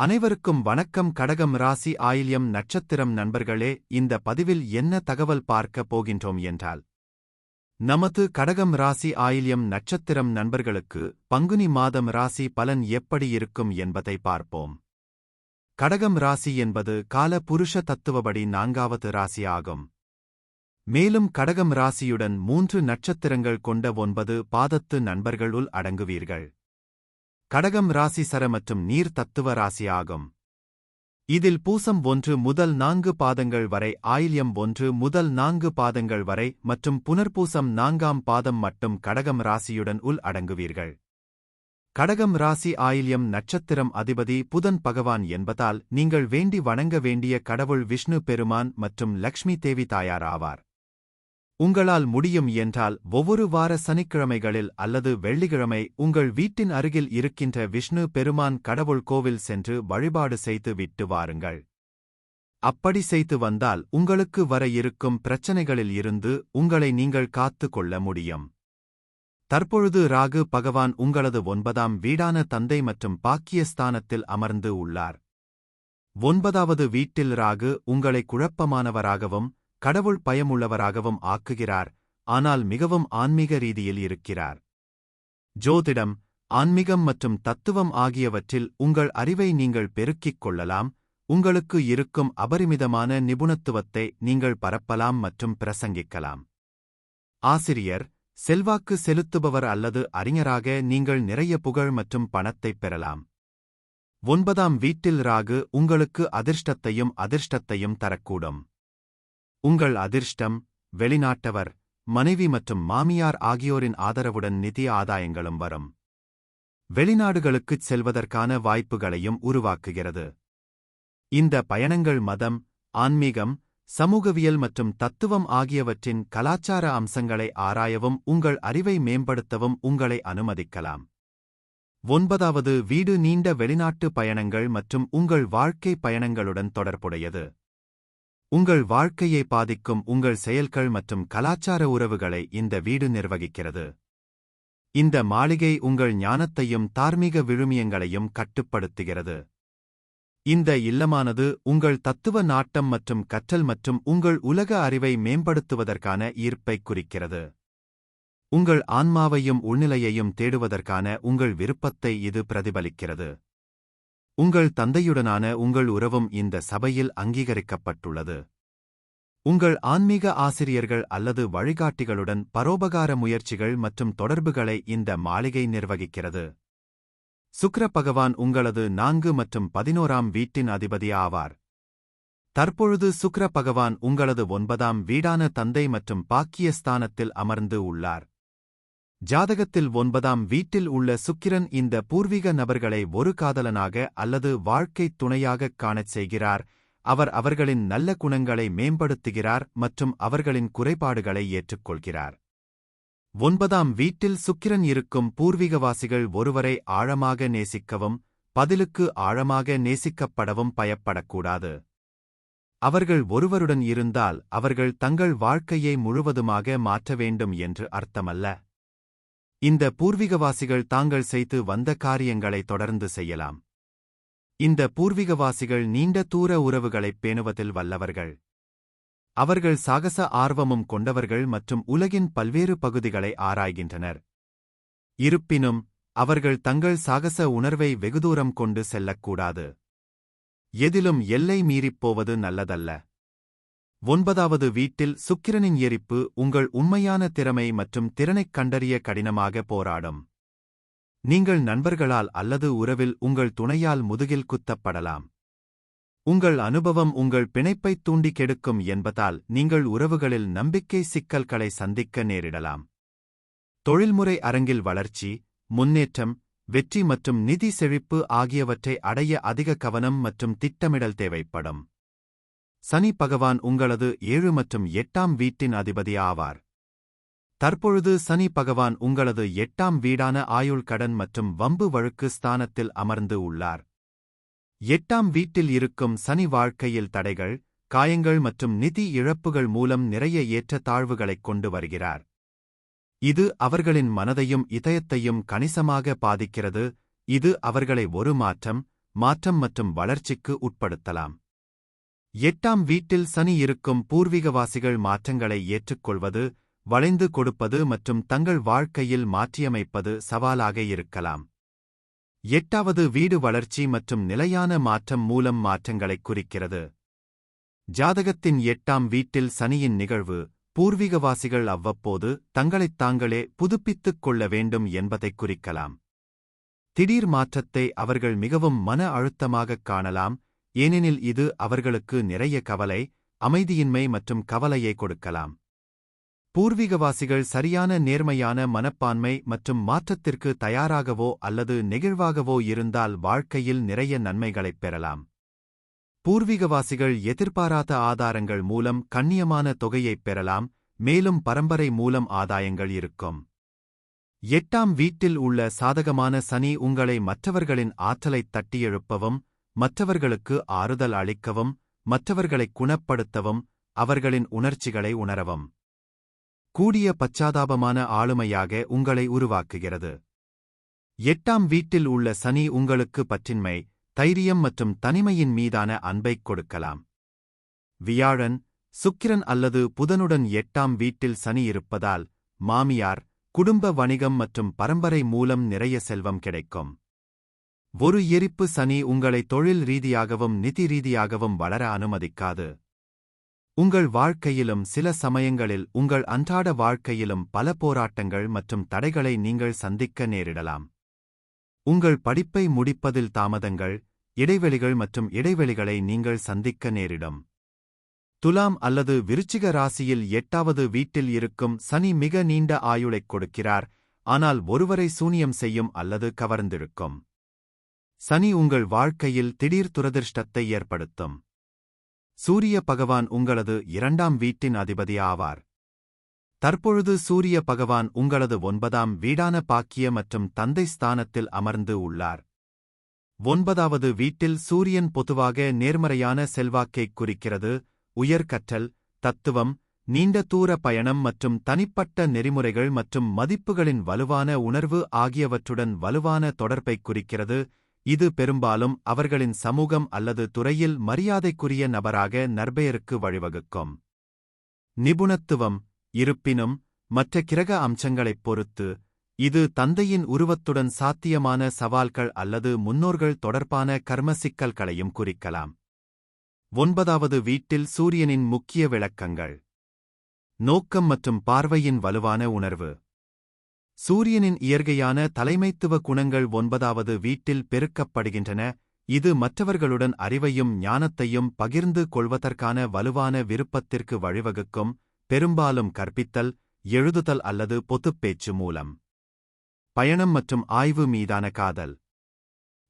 அனைவருக்கும் வணக்கம். கடகம் ராசி ஆயில்யம் நட்சத்திரம் நண்பர்களே இந்த பதிவில் என்ன தகவல் பார்க்கப் போகின்றோம் என்றால் நமது கடகம் ராசி ஆயில்யம் நட்சத்திரம் நண்பர்களுக்கு பங்குனி மாதம் ராசி பலன் எப்படி இருக்கும் என்பதை பார்ப்போம். கடகம் ராசி என்பது கால புருஷ தத்துவபடி நான்காவது ராசி ஆகும். மேலும் கடகம் ராசியுடன் மூன்று நட்சத்திரங்கள் கொண்ட ஒன்பது பாதத்து நண்பர்களுள் அடங்குவீர்கள். கடகம் ராசி சர மற்றும் நீர் தத்துவ ராசி ஆகும் இதில் பூசம் ஒன்று முதல் நான்கு பாதங்கள் வரை ஆயில்யம் ஒன்று முதல் நான்கு பாதங்கள் வரை மற்றும் புனர்பூசம் நான்காம் பாதம் மட்டும் கடகம் ராசியுடன் உள் அடங்குவீர்கள். கடகம் ராசி ஆயில்யம் நட்சத்திரம் அதிபதி புதன் பகவான் என்பதால் நீங்கள் வேண்டி வணங்க வேண்டிய கடவுள் விஷ்ணு பெருமான் மற்றும் லக்ஷ்மி தேவி தாயார் ஆவார். உங்களால் முடியும் என்றால் ஒவ்வொரு வார சனிக்கிழமைகளில் அல்லது வெள்ளிக்கிழமை உங்கள் வீட்டின் அருகில் இருக்கின்ற விஷ்ணு பெருமான் கடவுள் கோவில் சென்று வழிபாடு செய்து விட்டு வாருங்கள். அப்படி செய்து வந்தால் உங்களுக்கு வர இருக்கும் பிரச்சனைகளில் இருந்து உங்களை நீங்கள் காத்து கொள்ள முடியும். தற்பொழுது ராகு பகவான் உங்களது ஒன்பதாம் வீடான தந்தை மற்றும் பாக்கியஸ்தானத்தில் அமர்ந்து உள்ளார். ஒன்பதாவது வீட்டில் ராகு உங்களை குழப்பமானவராகவும் கடவுள் பயமுள்ளவராகவும் ஆக்குகிறார் ஆனால் மிகவும் ஆன்மீக ரீதியில் இருக்கிறார். ஜோதிடம் ஆன்மீகம் மற்றும் தத்துவம் ஆகியவற்றில் உங்கள் அறிவை நீங்கள் பெருக்கிக் கொள்ளலாம் உங்களுக்கு இருக்கும் அபரிமிதமான நிபுணத்துவத்தை நீங்கள் பரப்பலாம் மற்றும் பிரசங்கிக்கலாம். ஆசிரியர் செல்வாக்கு செலுத்துபவர் அல்லது அறிஞராக நீங்கள் நிறைய புகழ் மற்றும் பணத்தைப் பெறலாம். ஒன்பதாம் வீட்டில் ராகு உங்களுக்கு அதிர்ஷ்டத்தையும் அதிர்ஷ்டத்தையும் தரக்கூடும். உங்கள் அதிர்ஷ்டம் வெளிநாட்டவர் மனைவி மற்றும் மாமியார் ஆகியோரின் ஆதரவுடன் நிதி ஆதாயங்களும் வரும். வெளிநாடுகளுக்குச் செல்வதற்கான வாய்ப்புகளையும் உருவாக்குகிறது. இந்த பயணங்கள் மதம் ஆன்மீகம் சமூகவியல் மற்றும் தத்துவம் ஆகியவற்றின் கலாச்சார அம்சங்களை ஆராயவும் உங்கள் அறிவை மேம்படுத்தவும் உங்களை அனுமதிக்கலாம். ஒன்பதாவது வீடு நீண்ட வெளிநாட்டு பயணங்கள் மற்றும் உங்கள் வாழ்க்கை பயணங்களுடன் தொடர்புடையது. உங்கள் வாழ்க்கையை பாதிக்கும் உங்கள் செயல்கள் மற்றும் கலாச்சார உறவுகளை இந்த வீடு நிர்வகிக்கிறது. இந்த மாளிகை உங்கள் ஞானத்தையும் தார்மீக விழுமியங்களையும் கட்டுப்படுத்துகிறது. இந்த இல்லமானது உங்கள் தத்துவ நாட்டம் மற்றும் கற்றல் மற்றும் உங்கள் உலக அறிவை மேம்படுத்துவதற்கான ஈர்ப்பை குறிக்கிறது. உங்கள் ஆன்மாவையும் உள்நிலையையும் தேடுவதற்கான உங்கள் விருப்பத்தை இது பிரதிபலிக்கிறது. உங்கள் தந்தையுடனான உங்கள் உறவும் இந்த சபையில் அங்கீகரிக்கப்பட்டுள்ளது. உங்கள் ஆன்மீக ஆசிரியர்கள் அல்லது வழிகாட்டிகளுடன் பரோபகார முயற்சிகள் மற்றும் தொடர்புகளை இந்த மாளிகை நிர்வகிக்கிறது. சுக்ர பகவான் உங்களது நான்கு மற்றும் பதினோராம் வீட்டின் அதிபதி ஆவார். தற்பொழுது சுக்ர பகவான் உங்களது ஒன்பதாம் வீடான தந்தை மற்றும் பாக்கியஸ்தானத்தில் அமர்ந்து உள்ளார். ஜாதகத்தில் ஒன்பதாம் வீட்டில் உள்ள சுக்கிரன் இந்த பூர்வீக நபர்களை ஒரு காதலனாக அல்லது வாழ்க்கைத் துணையாகக் காணச் செய்கிறார். அவர் அவர்களின் நல்ல குணங்களை மேம்படுத்துகிறார் மற்றும் அவர்களின் குறைபாடுகளை ஏற்றுக்கொள்கிறார். ஒன்பதாம் வீட்டில் சுக்கிரன் இருக்கும் பூர்வீகவாசிகள் ஒருவரை ஆழமாக நேசிக்கவும் பதிலுக்கு ஆழமாக நேசிக்கப்படவும் பயப்படக்கூடாது. அவர்கள் ஒருவருடன் இருந்தால் அவர்கள் தங்கள் வாழ்க்கையை முழுவதுமாக மாற்ற வேண்டும் என்று அர்த்தமல்ல. இந்த பூர்வீகவாசிகள் தாங்கள் செய்து வந்த காரியங்களை தொடர்ந்து செய்யலாம். இந்த பூர்வீகவாசிகள் நீண்ட தூர உறவுகளைப் பேணுவதில் வல்லவர்கள். அவர்கள் சாகச ஆர்வமும் கொண்டவர்கள் மற்றும் உலகின் பல்வேறு பகுதிகளை ஆராய்கின்றனர். இருப்பினும் அவர்கள் தங்கள் சாகச உணர்வை வெகுதூரம் கொண்டு செல்லக்கூடாது. எதிலும் எல்லை மீறிப் போவது நல்லதல்ல. ஒன்பதாவது வீட்டில் சுக்கிரனின் எரிப்பு உங்கள் உண்மையான திறமை மற்றும் திறனைக் கண்டறிய கடினமாக போராடும். நீங்கள் நண்பர்களால் அல்லது உறவில் உங்கள் துணையால் முதுகில் குத்தப்படலாம். உங்கள் அனுபவம் உங்கள் பிணைப்பைத் தூண்டி கெடுக்கும் என்பதால் நீங்கள் உறவுகளில் நம்பிக்கை சிக்கல்களை சந்திக்க நேரிடலாம். தொழில்முறை அரங்கில் வளர்ச்சி முன்னேற்றம் வெற்றி மற்றும் நிதி செழிப்பு ஆகியவற்றை அடைய அதிக கவனம் மற்றும் திட்டமிடல் தேவைப்படும். சனி பகவான் உங்களது ஏழு மற்றும் எட்டாம் வீட்டின் அதிபதி ஆவார் தற்பொழுது சனி பகவான் உங்களது எட்டாம் வீடான ஆயுள் கடன் மற்றும் வம்பு வழுக்கு ஸ்தானத்தில் அமர்ந்து உள்ளார். எட்டாம் வீட்டில் இருக்கும் சனி வாழ்க்கையில் தடைகள் காயங்கள் மற்றும் நிதி இழப்புகள் மூலம் நிறைய ஏற்ற தாழ்வுகளைக் கொண்டு வருகிறார். இது அவர்களின் மனதையும் இதயத்தையும் கணிசமாக பாதிக்கிறது. இது அவர்களை ஒரு மாற்றம் மாற்றம் மற்றும் வளர்ச்சிக்கு உட்படுத்தலாம். எட்டாம் வீட்டில் சனி இருக்கும் பூர்வீகவாசிகள் மாற்றங்களை ஏற்றுக்கொள்வது வளைந்து கொடுப்பது மற்றும் தங்கள் வாழ்க்கையில் மாற்றியமைப்பது சவாலாக இருக்கலாம். எட்டாவது வீடு வளர்ச்சி மற்றும் நிலையான மாற்றம் மூலம் மாற்றங்களைக் குறிக்கிறது. ஜாதகத்தின் எட்டாம் வீட்டில் சனியின் நிகழ்வு பூர்வீகவாசிகள் அவ்வப்போது தங்களைத் தாங்களே புதுப்பித்துக் கொள்ள வேண்டும் என்பதைக் குறிக்கலாம். திடீர் மாற்றத்தை அவர்கள் மிகவும் மன அழுத்தமாகக் காணலாம் ஏனெனில் இது அவர்களுக்கு நிறைய கவலை அமைதியின்மை மற்றும் கவலையை கொடுக்கலாம். பூர்வீகவாசிகள் சரியான நேர்மையான மனப்பான்மை மற்றும் மாற்றத்திற்கு தயாராகவோ அல்லது நெகிழ்வாகவோ இருந்தால் வாழ்க்கையில் நிறைய நன்மைகளைப் பெறலாம். பூர்வீகவாசிகள் எதிர்பாராத ஆதாரங்கள் மூலம் கண்ணியமான தொகையைப் பெறலாம் மேலும் பரம்பரை மூலம் ஆதாயங்கள் இருக்கும். எட்டாம் வீட்டில் உள்ள சாதகமான சனி உங்களை மற்றவர்களின் ஆற்றலைத் தட்டியெழுப்பவும் மற்றவர்களுக்கு ஆறுதல் அளிக்கவும் மற்றவர்களைக் குணப்படுத்தவும் அவர்களின் உணர்ச்சிகளை உணரவும். கூடிய பச்சாதாபமான ஆளுமையாக உங்களை உருவாக்குகிறது. எட்டாம் வீட்டில் உள்ள சனி உங்களுக்கு பற்றின்மை தைரியம் மற்றும் தனிமையின் மீதான அன்பைக் கொடுக்கலாம். வியாழன் சுக்கிரன் அல்லது புதனுடன் எட்டாம் வீட்டில் சனி இருப்பதால் மாமியார் குடும்ப வணிகம் மற்றும் பரம்பரை மூலம் நிறைய செல்வம் கிடைக்கும். ஒரு எரிப்பு சனி உங்களை தொழில் ரீதியாகவும் நிதி ரீதியாகவும் வளர அனுமதிக்காது. உங்கள் வாழ்க்கையிலும் சில சமயங்களில் உங்கள் அன்றாட வாழ்க்கையிலும் பல போராட்டங்கள் மற்றும் தடைகளை நீங்கள் சந்திக்க நேரிடலாம். உங்கள் படிப்பை முடிப்பதில் தாமதங்கள் இடைவெளிகள் மற்றும் இடைவெளிகளை நீங்கள் சந்திக்க நேரிடும். துலாம் அல்லது விருச்சிக ராசியில் எட்டாவது வீட்டில் இருக்கும் சனி மிக நீண்ட ஆயுளைக் கொடுக்கிறார் ஆனால் ஒருவரை சூனியம் செய்யும் அல்லது கவர்ந்திருக்கும். சனி உங்கள் வாழ்க்கையில் திடீர் துரதிர்ஷ்டத்தை ஏற்படுத்தும். சூரிய பகவான் உங்களது இரண்டாம் வீட்டின் அதிபதி ஆவார் தற்பொழுது சூரிய பகவான் உங்களது ஒன்பதாம் வீடான பாக்கிய மற்றும் தந்தை ஸ்தானத்தில் அமர்ந்து உள்ளார். ஒன்பதாவது வீட்டில் சூரியன் பொதுவாக நேர்மறையான செல்வாக்கைக் குறிக்கிறது. உயர்கற்றல் தத்துவம் நீண்ட தூர பயணம் மற்றும் தனிப்பட்ட நெறிமுறைகள் மற்றும் மதிப்புகளின் வலுவான உணர்வு ஆகியவற்றுடன் வலுவான தொடர்பைக் குறிக்கிறது. இது பெரும்பாலும் அவர்களின் சமூகம் அல்லது துறையில் மரியாதைக்குரிய நபராக நற்பெயருக்கு வழிவகுக்கும். நிபுணத்துவம் இருப்பினும் மற்ற கிரக அம்சங்களைப் பொறுத்து இது தந்தையின் உருவத்துடன் சாத்தியமான சவால்கள் அல்லது முன்னோர்கள் தொடர்பான கர்ம சிக்கல்களையும் குறிக்கலாம். ஒன்பதாவது வீட்டில் சூரியனின் முக்கிய விளக்கங்கள். நோக்கம் மற்றும் பார்வையின் வலுவான உணர்வு. சூரியனின் இயற்கையான தலைமைத்துவ குணங்கள் ஒன்பதாவது வீட்டில் பெருக்கப்படுகின்றன. இது மற்றவர்களுடன் அறிவையும் ஞானத்தையும் பகிர்ந்து கொள்வதற்கான வலுவான விருப்பத்திற்கு வழிவகுக்கும் பெரும்பாலும் கற்பித்தல் எழுதுதல் அல்லது பொத்துப்பேச்சு மூலம். பயணம் மற்றும் ஆய்வு மீதான காதல்.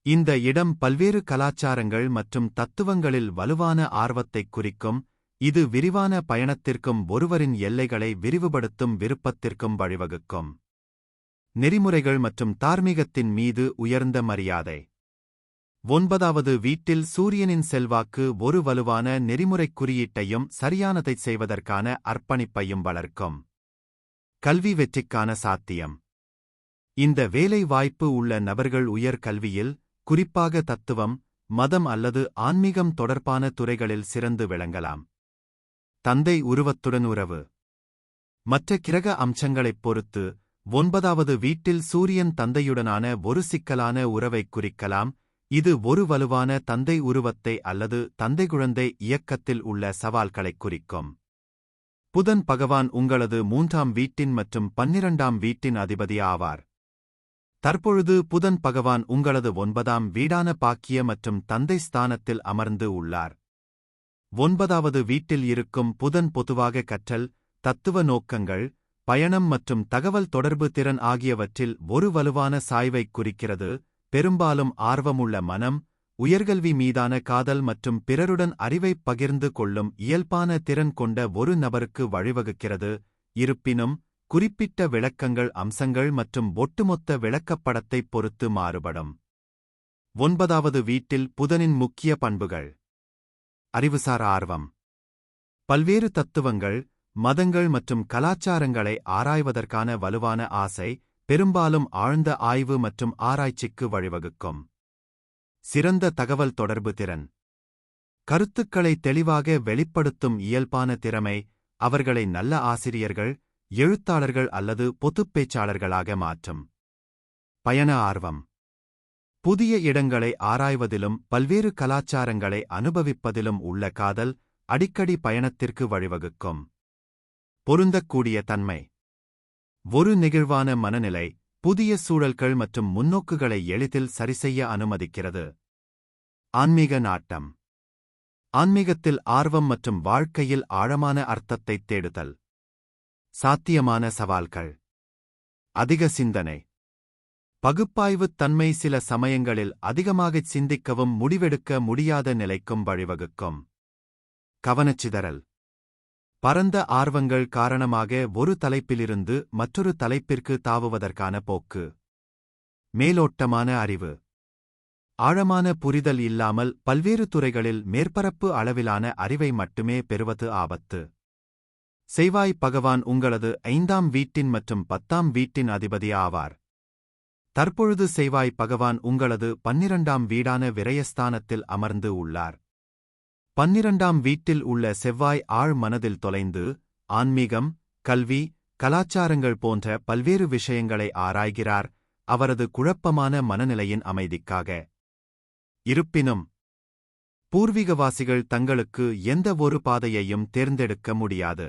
இந்த இடம் பல்வேறு கலாச்சாரங்கள் மற்றும் தத்துவங்களில் வலுவான ஆர்வத்தைக் குறிக்கும் இது விரிவான பயணத்திற்கும் ஒருவரின் எல்லைகளை விரிவுபடுத்தும் விருப்பத்திற்கும் வழிவகுக்கும். நெறிமுறைகள் மற்றும் தார்மீகத்தின் மீது உயர்ந்த மரியாதை. ஒன்பதாவது வீட்டில் சூரியனின் செல்வாக்கு ஒரு வலுவான நெறிமுறைக் குறியீட்டையும் சரியானதை செய்வதற்கான அர்ப்பணிப்பையும் வளர்க்கும். கல்வி வெற்றிக்கான சாத்தியம். இந்த வேலை வாய்ப்பு உள்ள நபர்கள் உயர் கல்வியில் குறிப்பாக தத்துவம் மதம் அல்லது ஆன்மீகம் தொடர்பான துறைகளில் சிறந்து விளங்கலாம். தந்தை உருவத்துடன் உறவு. மற்ற கிரக அம்சங்களைப் பொறுத்து ஒன்பதாவது வீட்டில் சூரியன் தந்தையுடனான ஒரு சிக்கலான உறவைக் குறிக்கலாம். இது ஒரு வலுவான தந்தை உருவத்தை அல்லது தந்தை குழந்தை இயக்கத்தில் உள்ள சவால்களைக் குறிக்கும். புதன் பகவான் உங்களது மூன்றாம் வீட்டின் மற்றும் பன்னிரண்டாம் வீட்டின் அதிபதி ஆவார். தற்பொழுது புதன் பகவான் உங்களது ஒன்பதாம் வீடான பாக்கிய மற்றும் தந்தை ஸ்தானத்தில் அமர்ந்து உள்ளார். ஒன்பதாவது வீட்டில் இருக்கும் புதன் பொதுவாக கற்றல் தத்துவ நோக்கங்கள் பயணம் மற்றும் தகவல் தொடர்பு திறன் ஆகியவற்றில் ஒரு வலுவான சாய்வைக் குறிக்கிறது. பெரும்பாலும் ஆர்வமுள்ள மனம் உயர்கல்வி மீதான காதல் மற்றும் பிறருடன் அறிவைப் பகிர்ந்து கொள்ளும் இயல்பான திறன் கொண்ட ஒரு நபருக்கு வழிவகுக்கிறது. இருப்பினும் குறிப்பிட்ட விளக்கங்கள் அம்சங்கள் மற்றும் ஒட்டுமொத்த விளக்கப்படத்தைப் பொறுத்து மாறுபடும். ஒன்பதாவது வீட்டில் புதனின் முக்கிய பண்புகள். அறிவுசார் ஆர்வம். பல்வேறு தத்துவங்கள் மதங்கள் மற்றும் கலாச்சாரங்களை ஆராய்வதற்கான வலுவான ஆசை பெரும்பாலும் ஆழ்ந்த ஆய்வு மற்றும் ஆராய்ச்சிக்கு வழிவகுக்கும். சிறந்த தகவல் தொடர்பு திறன். கருத்துக்களை தெளிவாக வெளிப்படுத்தும் இயல்பான திறமை அவர்களை நல்ல ஆசிரியர்கள் எழுத்தாளர்கள் அல்லது பொதுப் பேச்சாளர்களாக மாற்றும். பயண ஆர்வம். புதிய இடங்களை ஆராய்வதிலும் பல்வேறு கலாச்சாரங்களை அனுபவிப்பதிலும் உள்ள காதல் அடிக்கடி பயணத்திற்கு வழிவகுக்கும். பொருந்தக்கூடிய தன்மை. ஒரு நெகிழ்வான மனநிலை புதிய சூழல்கள் மற்றும் முன்னோக்குகளை எளிதில் சரிசெய்ய அனுமதிக்கிறது. ஆன்மீக நாட்டம். ஆன்மீகத்தில் ஆர்வம் மற்றும் வாழ்க்கையில் ஆழமான அர்த்தத்தைத் தேடுதல். சாத்தியமான சவால்கள். அதிக சிந்தனை. பகுப்பாய்வுத் தன்மை சில சமயங்களில் அதிகமாகச் சிந்திக்கவும் முடிவெடுக்க முடியாத நிலைக்கும் வழிவகுக்கும். கவனச்சிதறல். பரந்த ஆர்வங்கள் காரணமாக ஒரு தலைப்பிலிருந்து மற்றொரு தலைப்பிற்கு தாவுவதற்கான போக்கு. மேலோட்டமான அறிவு. ஆழமான புரிதல் இல்லாமல் பல்வேறு துறைகளில் மேற்பரப்பு அளவிலான அறிவை மட்டுமே பெறுவது ஆபத்து. செய்வாய் பகவான் உங்களது ஐந்தாம் வீட்டின் மற்றும் பத்தாம் வீட்டின் அதிபதி ஆவார். தற்பொழுது செய்வாய் பகவான் உங்களது பன்னிரண்டாம் வீடான விரயஸ்தானத்தில் அமர்ந்து உள்ளார். பன்னிரண்டாம் வீட்டில் உள்ள செவ்வாய் ஆழ் மனதில் தொலைந்து ஆன்மீகம் கல்வி கலாச்சாரங்கள் போன்ற பல்வேறு விஷயங்களை ஆராய்கிறார். அவரது குழப்பமான மனநிலையின் அமைதிக்காக. இருப்பினும் பூர்வீகவாசிகள் தங்களுக்கு எந்த ஒரு பாதையையும் தேர்ந்தெடுக்க முடியாது.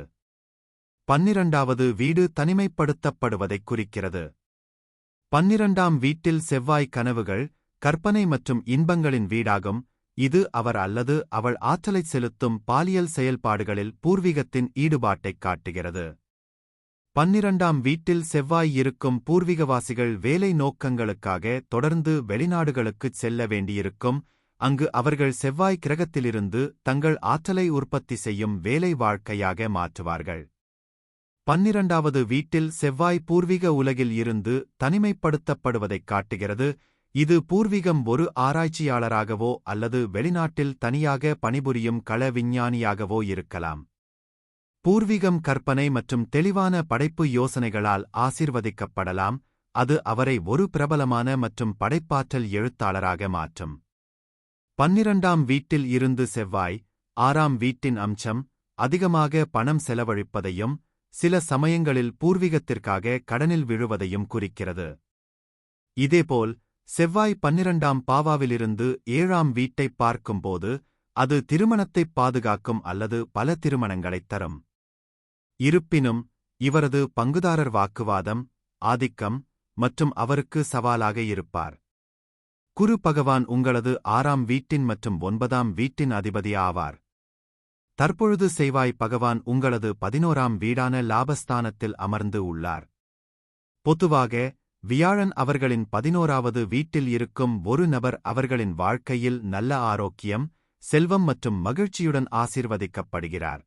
பன்னிரண்டாவது வீடு தனிமைப்படுத்தப்படுவதைக் குறிக்கிறது. பன்னிரண்டாம் வீட்டில் செவ்வாய் கனவுகள் கற்பனை மற்றும் இன்பங்களின் வீடாகும். இது அவர் அல்லது அவள் ஆற்றலைச் செலுத்தும் பாலியல் செயல்பாடுகளில் பூர்வீகத்தின் ஈடுபாட்டைக் காட்டுகிறது. பன்னிரண்டாம் வீட்டில் செவ்வாய் இருக்கும் பூர்வீகவாசிகள் வேலை நோக்கங்களுக்காக தொடர்ந்து வெளிநாடுகளுக்குச் செல்ல வேண்டியிருக்கும் அங்கு அவர்கள் செவ்வாய் கிரகத்திலிருந்து தங்கள் ஆற்றலை உற்பத்தி செய்யும் வேலை வாழ்க்கையாக மாற்றுவார்கள். பன்னிரண்டாவது வீட்டில் செவ்வாய் பூர்வீக உலகில் இருந்து தனிமைப்படுத்தப்படுவதைக் காட்டுகிறது இது பூர்வீகம் ஒரு ஆராய்ச்சியாளராகவோ அல்லது வெளிநாட்டில் தனியாக பணிபுரியும் கள விஞ்ஞானியாகவோ இருக்கலாம். பூர்வீகம் கற்பனை மற்றும் தெளிவான படைப்பு யோசனைகளால் ஆசிர்வதிக்கப்படலாம் அது அவரை ஒரு பிரபலமான மற்றும் படைப்பாற்றல் எழுத்தாளராக மாற்றும். பன்னிரண்டாம் வீட்டில் இருந்து செவ்வாய் ஆறாம் வீட்டின் அம்சம் அதிகமாக பணம் செலவழிப்பதையும் சில சமயங்களில் பூர்வீகத்திற்காக கடனில் விழுவதையும் குறிக்கிறது. இதேபோல் செவ்வாய் பன்னிரண்டாம் பாவாவிலிருந்து ஏழாம் வீட்டைப் பார்க்கும்போது அது திருமணத்தைப் பாதுகாக்கும் அல்லது பல திருமணங்களைத் தரும். இருப்பினும் இவரது பங்குதாரர் வாக்குவாதம் ஆதிக்கம் மற்றும் அவருக்கு சவாலாக இருப்பார். குரு பகவான் உங்களது ஆறாம் வீட்டின் மற்றும் ஒன்பதாம் வீட்டின் அதிபதி ஆவார். தற்பொழுது செய்வாய் பகவான் உங்களது பதினோராம் வீடான லாபஸ்தானத்தில் அமர்ந்து உள்ளார். பொதுவாக வியாழன் அவர்களின் பதினோராவது வீட்டில் இருக்கும் ஒரு நபர் அவர்களின் வாழ்க்கையில் நல்ல ஆரோக்கியம் செல்வம் மற்றும் மகிழ்ச்சியுடன் ஆசிர்வதிக்கப்படுகிறார்.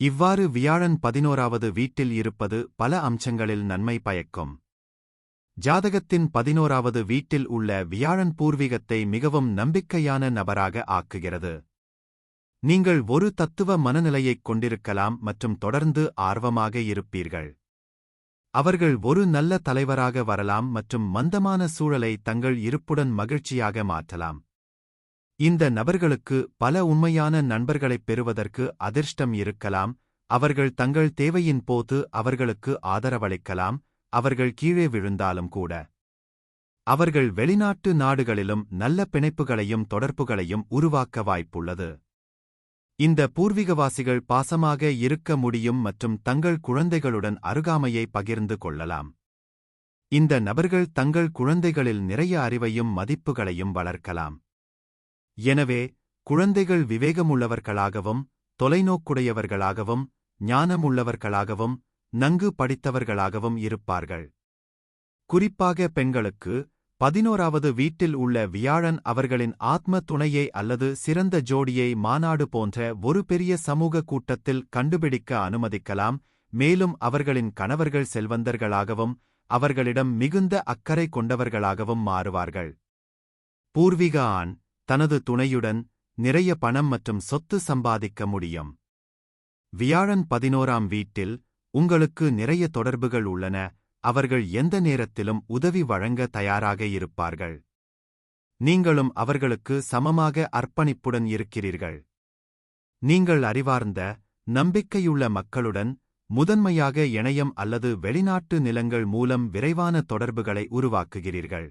இவ்வாறு வியாழன் பதினோராவது வீட்டில் இருப்பது பல அம்சங்களில் நன்மை பயக்கும். ஜாதகத்தின் பதினோராவது வீட்டில் உள்ள வியாழன் பூர்வீகத்தை மிகவும் நம்பிக்கையான நபராக ஆக்குகிறது. நீங்கள் ஒரு தத்துவ மனநிலையைக் கொண்டிருக்கலாம் மற்றும் தொடர்ந்து ஆர்வமாக இருப்பீர்கள். அவர்கள் ஒரு நல்ல தலைவராக வரலாம் மற்றும் மந்தமான சூழலை தங்கள் இருப்புடன் மகிழ்ச்சியாக மாற்றலாம். இந்த நபர்களுக்கு பல உண்மையான நண்பர்களைப் பெறுவதற்கு அதிர்ஷ்டம் இருக்கலாம் அவர்கள் தங்கள் தேவையின் போது அவர்களுக்கு ஆதரவளிக்கலாம் அவர்கள் கீழே விழுந்தாலும் கூட. அவர்கள் வெளிநாட்டு நாடுகளிலும் நல்ல பிணைப்புகளையும் தொடர்புகளையும் உருவாக்க வாய்ப்புள்ளது. இந்த பூர்வீகவாசிகள் பாசமாக இருக்க முடியும் மற்றும் தங்கள் குழந்தைகளுடன் அருகாமையை பகிர்ந்து கொள்ளலாம். இந்த நபர்கள் தங்கள் குழந்தைகளில் நிறைய அறிவையும் மதிப்புகளையும் வளர்க்கலாம். எனவே குழந்தைகள் விவேகமுள்ளவர்களாகவும் தொலைநோக்குடையவர்களாகவும் ஞானமுள்ளவர்களாகவும் நன்கு படித்தவர்களாகவும் இருப்பார்கள். குறிப்பாக பெண்களுக்கு பதினோராவது வீட்டில் உள்ள வியாழன் அவர்களின் ஆத்ம துணையை அல்லது சிறந்த ஜோடியை மாநாடு போன்ற ஒரு பெரிய சமூக கூட்டத்தில் கண்டுபிடிக்க அனுமதிக்கலாம் மேலும் அவர்களின் கணவர்கள் செல்வந்தர்களாகவும் அவர்களிடம் மிகுந்த அக்கறை கொண்டவர்களாகவும் மாறுவார்கள். பூர்வீக ஆண் தனது துணையுடன் நிறைய பணம் மற்றும் சொத்து சம்பாதிக்க முடியும். வியாழன் பதினோராம் வீட்டில் உங்களுக்கு நிறைய தொடர்புகள் உள்ளன அவர்கள் எந்த நேரத்திலும் உதவி வழங்க தயாராக இருப்பார்கள். நீங்களும் அவர்களுக்கு சமமாக அர்ப்பணிப்புடன் இருக்கிறீர்கள். நீங்கள் அறிவார்ந்த நம்பிக்கையுள்ள மக்களுடன் முதன்மையாக இணையம் அல்லது வெளிநாட்டு நிலங்கள் மூலம் விரைவான தொடர்புகளை உருவாக்குகிறீர்கள்.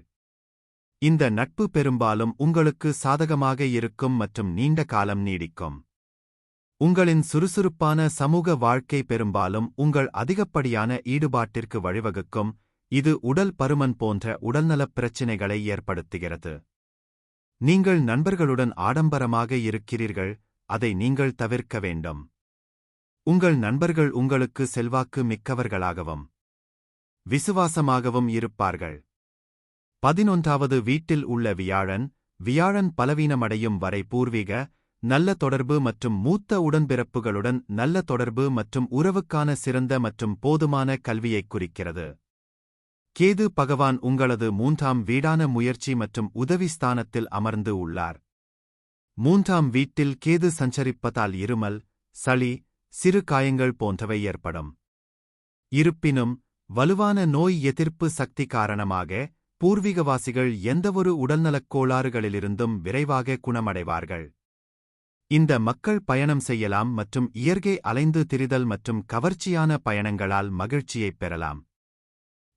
இந்த நட்பு பெரும்பாலும் உங்களுக்கு சாதகமாக இருக்கும் மற்றும் நீண்ட காலம் நீடிக்கும். உங்களின் சுறுசுறுப்பான சமூக வாழ்க்கை பெரும்பாலும் உங்கள் அதிகப்படியான ஈடுபாட்டிற்கு வழிவகுக்கும். இது உடல் பருமன் போன்ற உடல்நலப் பிரச்சினைகளை ஏற்படுத்துகிறது. நீங்கள் நண்பர்களுடன் ஆடம்பரமாக இருக்கிறீர்கள் அதை நீங்கள் தவிர்க்க வேண்டும். உங்கள் நண்பர்கள் உங்களுக்கு செல்வாக்கு மிக்கவர்களாகவும் விசுவாசமாகவும் இருப்பார்கள். பதினொன்றாவது வீட்டில் உள்ள வியாழன் வியாழன் பலவீனமடையும் வரை பூர்வீக நல்ல தொடர்பு மற்றும் மூத்த உடன்பிறப்புகளுடன் நல்ல தொடர்பு மற்றும் உறவுக்கான சிறந்த மற்றும் போதுமான கல்வியைக் குறிக்கிறது. கேது பகவான் உங்களது மூன்றாம் வீடான முயற்சி மற்றும் உதவி ஸ்தானத்தில் அமர்ந்து உள்ளார். மூன்றாம் வீட்டில் கேது சஞ்சரிப்பதால் இருமல் சளி சிறு காயங்கள் போன்றவை ஏற்படும். இருப்பினும் வலுவான நோய் எதிர்ப்பு சக்தி காரணமாக பூர்வீகவாசிகள் எந்தவொரு உடல்நலக் கோளாறுகளிலிருந்தும் விரைவாக குணமடைவார்கள். இந்த மக்கள் பயணம் செய்யலாம் மற்றும் இயற்கை அலைந்து திரிதல் மற்றும் கவர்ச்சியான பயணங்களால் மகிழ்ச்சியைப் பெறலாம்.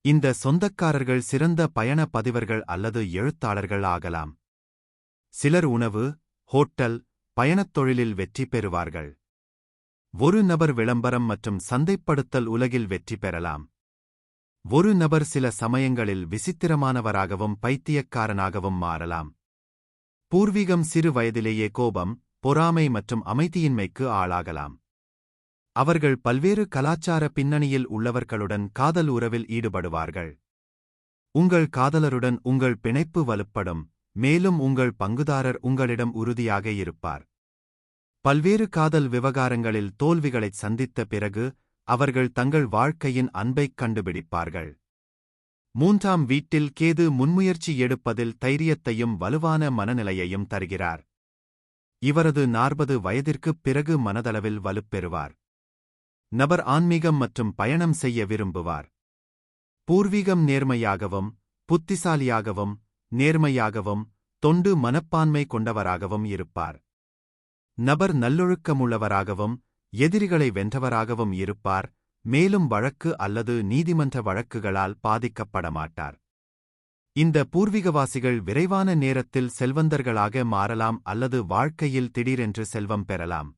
இந்த சொந்தக்காரர்கள் சிறந்த பயண பதிவர்கள் அல்லது எழுத்தாளர்கள் ஆகலாம். சிலர் உணவு ஹோட்டல் பயணத் தொழிலில் வெற்றி பெறுவார்கள். ஒரு நபர் விளம்பரம் மற்றும் சந்தைப்படுத்தல் உலகில் வெற்றி பெறலாம். ஒரு நபர் சில சமயங்களில் விசித்திரமானவராகவும் பைத்தியக்காரனாகவும் மாறலாம். பூர்வீகம் சிறு வயதிலேயே கோபம் பொறாமை மற்றும் அமைதியின்மைக்கு ஆளாகலாம். அவர்கள் பல்வேறு கலாச்சார பின்னணியில் உள்ளவர்களுடன் காதல் உறவில் ஈடுபடுவார்கள். உங்கள் காதலருடன் உங்கள் பிணைப்பு வலுப்படும் மேலும் உங்கள் பங்குதாரர் உங்களிடம் உறுதியாக இருப்பார். பல்வேறு காதல் விவகாரங்களில் தோல்விகளைச் சந்தித்த பிறகு அவர்கள் தங்கள் வாழ்க்கையின் அன்பைக் கண்டுபிடிப்பார்கள். மூன்றாம் வீட்டில் கேது முன்முயற்சி எடுப்பதில் தைரியத்தையும் வலுவான மனநிலையையும் தருகிறார். இவரது நாற்பது வயதிற்குப் பிறகு மனதளவில் வலுப்பெறுவார் நபர் ஆன்மீகம் மற்றும் பயணம் செய்ய விரும்புவார். பூர்வீகம் நேர்மையாகவும் புத்திசாலியாகவும் நேர்மையாகவும் தொண்டு மனப்பான்மை கொண்டவராகவும் இருப்பார். நபர் நல்லொழுக்கமுள்ளவராகவும் எதிரிகளை வென்றவராகவும் இருப்பார் மேலும் வழக்கு அல்லது நீதிமன்ற வழக்குகளால் பாதிக்கப்படமாட்டார். இந்த பூர்வீகவாசிகள் விரைவான நேரத்தில் செல்வந்தர்களாக மாறலாம் அல்லது வாழ்க்கையில் திடீரென்று செல்வம் பெறலாம்.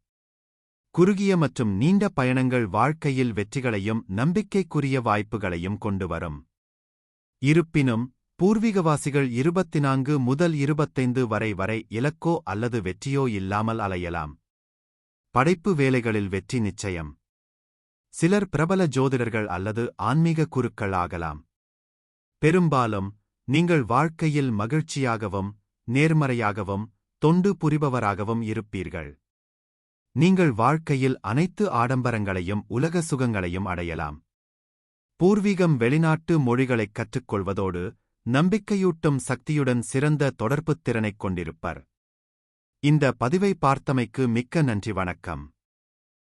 குறுகிய மற்றும் நீண்ட பயணங்கள் வாழ்க்கையில் வெற்றிகளையும் நம்பிக்கைக்குரிய வாய்ப்புகளையும் கொண்டுவரும். இருப்பினும் பூர்வீகவாசிகள் இருபத்தி நான்கு முதல் இருபத்தைந்து வரை வரை இலக்கோ அல்லது வெற்றியோ இல்லாமல் அலையலாம். படைப்பு வேலைகளில் வெற்றி நிச்சயம். சிலர் பிரபல ஜோதிடர்கள் அல்லது ஆன்மீக குருக்கள் ஆகலாம் பெரும்பாலும் நீங்கள் வாழ்க்கையில் மகிழ்ச்சியாகவும் நேர்மறையாகவும் தொண்டு புரிபவராகவும் இருப்பீர்கள். நீங்கள் வாழ்க்கையில் அனைத்து ஆடம்பரங்களையும் உலக சுகங்களையும் அடையலாம். பூர்வீகம் வெளிநாட்டு மொழிகளைக் கற்றுக்கொள்வதோடு நம்பிக்கையூட்டும் சக்தியுடன் சிறந்த தொடர்புத் திறனைக் கொண்டிருப்பர். இந்த பதிவை பார்த்தமைக்கு மிக்க நன்றி வணக்கம்.